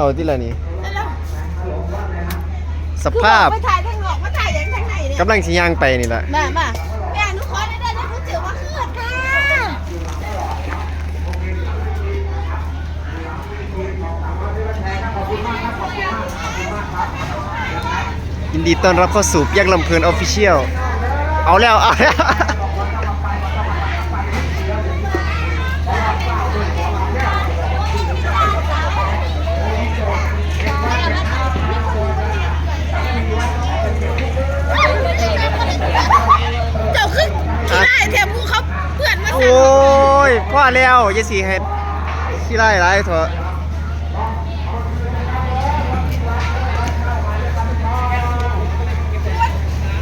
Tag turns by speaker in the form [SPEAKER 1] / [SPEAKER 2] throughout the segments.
[SPEAKER 1] เอาที่ละนี่
[SPEAKER 2] แล้ว
[SPEAKER 1] สภาพ
[SPEAKER 2] มาถ่ายทางนอกมาถ่ายอย่างทางไหนเนี่ย
[SPEAKER 1] กำลังสิย่างไปนี่แหละ
[SPEAKER 2] มามาแม่หนูขอได้ได้นะหนูเจอว่าเขื่อนค่ะ
[SPEAKER 1] ยินดีต้อนรับเข้าสู่เปียกลำเพลินออฟฟิเชียล เอาแล้ว เอาแล้ว
[SPEAKER 2] เจ้าคือขี้ได้แถมมูเขาเพื่อนมา
[SPEAKER 1] โอ
[SPEAKER 2] สั่ง้
[SPEAKER 1] ยพ่อ แล้วอยาสีให้ขี้ไล่ไล่เถอะ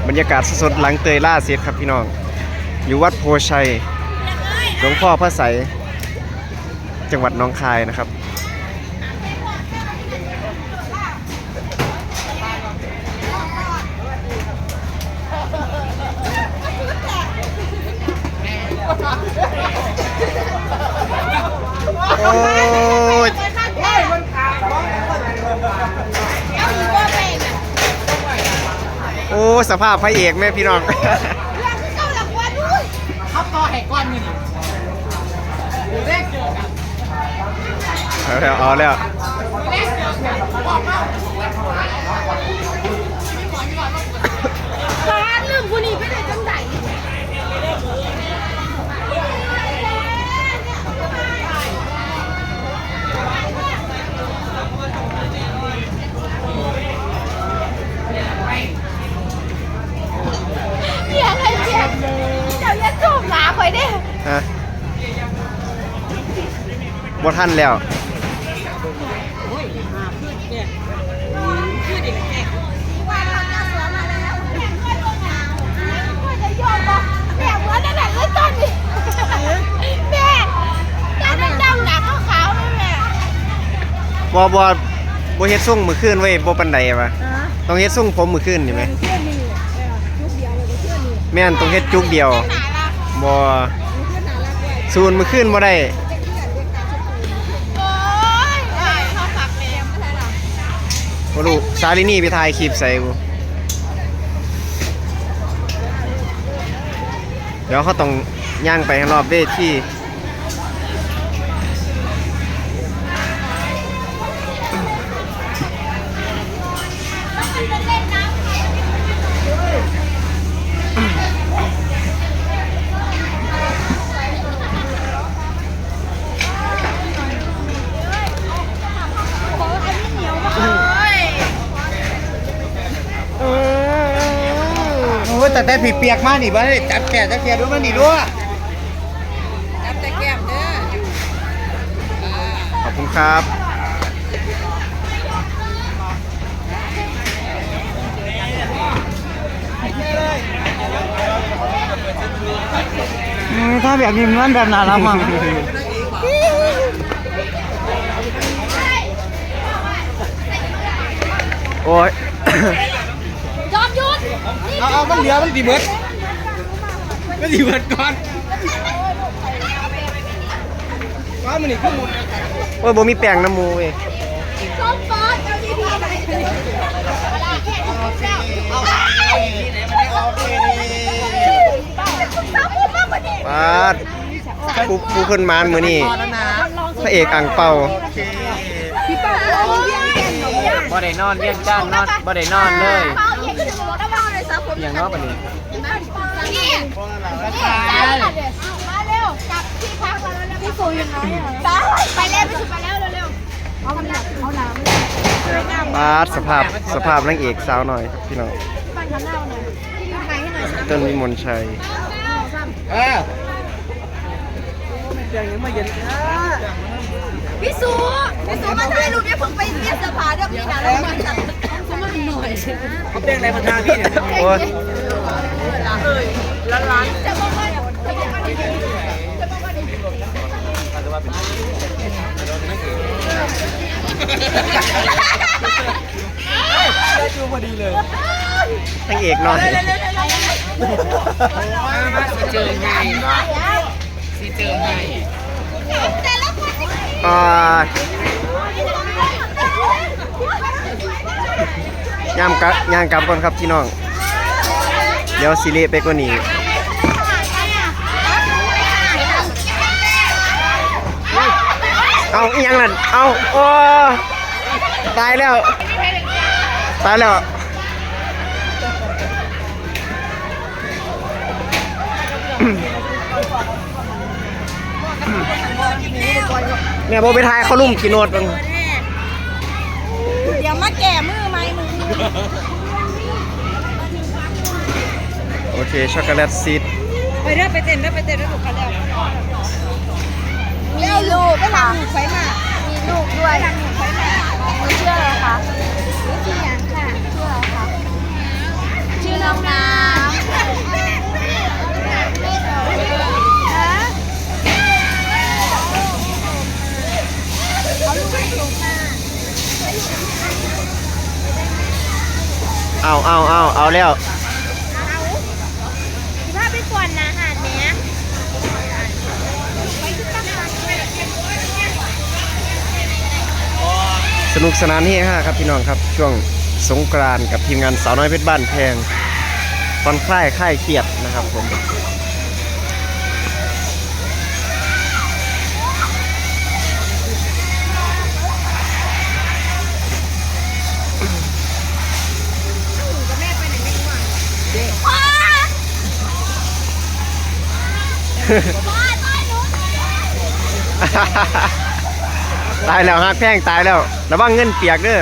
[SPEAKER 1] บรรยากาศสดๆหลังเตยล่าเสียครับพี่น้อง อยู่วัดโพชัยหลวงพ่อพระใสจังหวัดน้องคายนะครับ โอ้ ยโอ้สภาพพระเอกแม่พี่น้อง
[SPEAKER 2] เรื่องคือเก้าหลักวันด้วย
[SPEAKER 3] เขาต่อแหกก้อนมือนี่เดี๋ยวแรกเจอกัน
[SPEAKER 1] เอาแล้วเอาแล้ว
[SPEAKER 3] แรกเจอกันบอกมา
[SPEAKER 2] ร้านลืมผู้นี้ไปไหนจังไหน เพียงให้เพียงเจ้าอย่าจูบหมาข่อยเด้
[SPEAKER 1] ฮะบ่ทันแล้ว
[SPEAKER 3] โอ้ยหาพืชเนี่ยพืชเด็กแก่
[SPEAKER 2] ว่าเราจะสวนมาแล้วแม่ค่อยลงมาค่อยจะยอมบอกแม่เหมือนนั่นแหละเลยตอนนี้แม่ตอนนั้นดำหนักขาวๆเลยแม่
[SPEAKER 1] บ่บ่บ่เฮ็ดส่งมื้อคืนไว้บ่ปานใดวะต้องเฮ็ดส่งผมมื้อคืนนี่ไหมแม่นต้องเฮ็ดจุกเดียว
[SPEAKER 2] หนาละ
[SPEAKER 1] บ่ซูนมื้อคืนบ่ได้
[SPEAKER 2] โอ้ยได้เขาฝักแม่ไม่ใช่หรอ
[SPEAKER 1] บ่รู้ซาลินี่ไปถ่ายคลิปใส่กูเดี๋ยวเขาต้องย่างไปข้างรอบเวที
[SPEAKER 2] เล่นน้ำ โอ้ย
[SPEAKER 3] โอ้ย แต่แต่ผีเปียกมากนี่บ้านจับแก่จับแก่ด้วยมันนี่ด้วย
[SPEAKER 2] จับแต่แก้มเด้อ
[SPEAKER 1] ขอบคุณครับ
[SPEAKER 3] ถ้าแบบนี้มันแบบน่ารักมาก
[SPEAKER 1] โอ้ย
[SPEAKER 2] ยอมหยุด
[SPEAKER 3] เอาเอามันเหลือมันดีเบิดมันดีเบิดก่อนว่ามันนี่ขึ้นหมด
[SPEAKER 1] โอ้ยบ่มีแป้งน้ำหมูเว้ย
[SPEAKER 2] ส้มปอดเอาดีๆหน่อยเอาละแค่นี้แล้วเอาสาวพูดมากกว่านี้
[SPEAKER 1] ปาดผู้ผู้เพิ่นมานมื้อนี้
[SPEAKER 3] แล้วนะ
[SPEAKER 1] พระเอกอ่างเปา
[SPEAKER 2] พี่ป้าเอาเยี่ยมกันหนูย่า
[SPEAKER 4] บ่ได้นอนเวียงจันทน์นอนบ่ได้นอนเลย อย่างนอกปานนี้
[SPEAKER 2] นี่นี่มาเร็วกลับที่พักเราแล้วพี่สูยังไงอะไปเร็วพี่สูไปแล้วเร็วๆเอาน้ำเอาน้ำ
[SPEAKER 1] ปาดสภาพสภาพนางเอกสาวหน่อยครับพี่น้อง
[SPEAKER 2] ปั่นน้ำเน่าหน่อยไปให้หน่อย
[SPEAKER 1] ต้นวิมลชัย
[SPEAKER 3] เออ
[SPEAKER 2] พี่สูพี่สูมาถ่ายรูปเนี่ยเพิ่งไปเรียนสภาเดี๋ยวพี่นะแล้วมาจัด เขามาหน่อย
[SPEAKER 3] เขาเป็นอะไรมาทางพี่เนี่ย
[SPEAKER 1] โอ้ยละล้าน
[SPEAKER 2] จะบอกว่าจะบอกว่าจะบอกว่า
[SPEAKER 3] ได้ดูพอดีเลย
[SPEAKER 1] นางเอกหน่อย
[SPEAKER 4] สิเจอไงสิเจอไง
[SPEAKER 2] แต่ละคน
[SPEAKER 1] อ่า ย่ามกะย่างกลับก่อนครับพี่น้อง เดี๋ยวสิเลไปกว่านี้เอาอียังนั่นเอาโอ้ตายแล้ว ตายแล้วแม่ยโบไปทายเขาลุ่มกี่โนดบ้าง
[SPEAKER 2] เดี๋ยวมาแก่มือไหมมือ
[SPEAKER 1] โอเค ช็อกโกแลตซีด
[SPEAKER 2] ไปเด้อไปเต้นเด้อไปเต้นเด้อถูกกันแล้วมีลูกค่ะมีลูกด้วยมีชื่ออะไรคะชื่อหยังค่ะชื่ออะไรคะชื่อน้องนาฮะเอาลูกให้ลูกมา
[SPEAKER 1] เอาเอาเอาเอา แล้ว
[SPEAKER 2] เอาสิพาไปกวนนะอาหารเนี้ยไปทุกตั้งร้าน
[SPEAKER 1] สนุกสนานเฮฮาครับพี่น้องครับช่วงสงกรานต์กับทีมงานสาวน้อยเพชรบ้านแพงตอนคลายคลายเครียดนะครับผม ตายแล้วฮักแพงตายแล้วระวังเงินเปียกเด้อ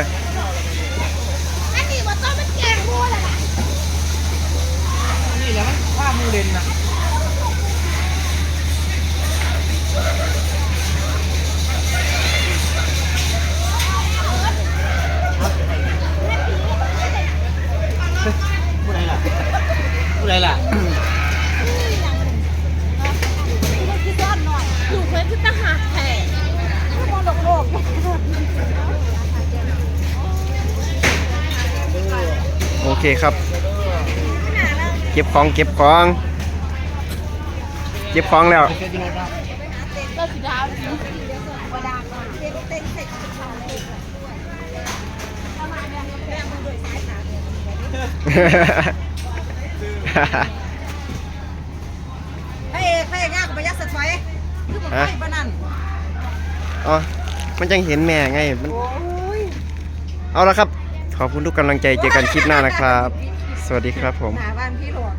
[SPEAKER 2] อันนี้ว่าต้องเป็นแกงบัวเลยล่ะ
[SPEAKER 3] นี่แหละมันภาพมูเด่นนะ
[SPEAKER 1] โอเคครับ เก็บของเก็บของ เก็บของแล้ว
[SPEAKER 2] เราสีดาวสีกระดาษเต้นเต้นเสร็จ
[SPEAKER 5] พระเอกพระเอกยากกว่ายักษ์สะถอยคือผมไปบ้านั่น
[SPEAKER 1] อ๋อ มันจังเห็นแม่ไงมัน เอาละครับ ขอบคุณทุกกำลังใจเจอกันคลิปหน้านะครับ สวัสดีครับผม
[SPEAKER 5] หาบ้านพี่หลวง